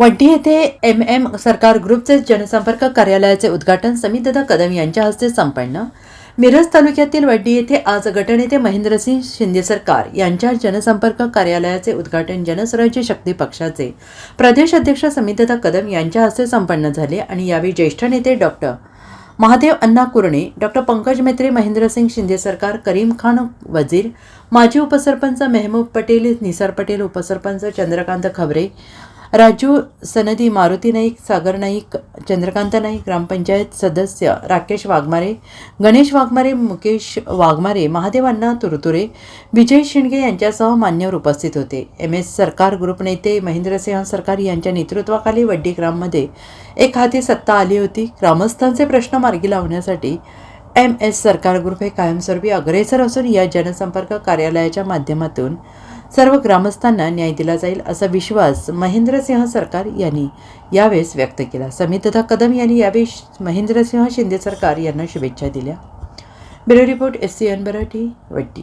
वड्डी येथे M M सरकार ग्रुपचे जनसंपर्क कार्यालयाचे उद्घाटन समितदा कदम यांच्या हस्ते संपन्न. मिरज तालुक्यातील वड्डी येथे आज गटनेते महेंद्रसिंह शिंदे सरकार यांच्या जनसंपर्क कार्यालयाचे उद्घाटन जनस्वराज्य शक्ती पक्षाचे प्रदेश अध्यक्ष समितदा कदम यांच्या हस्ते संपन्न झाले आणि यावेळी ज्येष्ठ नेते डॉक्टर महादेव अण्णा कुरणे डॉक्टर पंकज मेत्रे महेंद्रसिंग शिंदे सरकार करीम खान वजीर माजी उपसरपंच मेहमूद पटेल निसार पटेल उपसरपंच चंद्रकांत खबरे राजू सनदी मारुती नाईक सागर नाईक चंद्रकांत नाईक ग्रामपंचायत सदस्य राकेश वाघमारे गणेश वाघमारे मुकेश वाघमारे महादेवांना तुरतुरे विजय शिंडगे यांच्यासह मान्यवर उपस्थित होते. एम एस सरकार ग्रुप नेते महेंद्रसिंह सरकार यांच्या नेतृत्वाखाली वड्डी ग्राममध्ये एक हाती सत्ता आली होती. ग्रामस्थांचे प्रश्न मार्गी लावण्यासाठी एम एस सरकार ग्रुप हे कायमस्वरूपी अग्रेसर असून या जनसंपर्क कार्यालयाच्या माध्यमातून सर्व ग्रामस्थांना न्याय दिला जाईल असा विश्वास महेंद्रसिंह सरकार यांनी यावेळेस व्यक्त केला. समितदा कदम यांनी यावेळी महेंद्रसिंह शिंदे सरकार यांना शुभेच्छा दिल्या. Bureau report S C N बराठी वट्टी.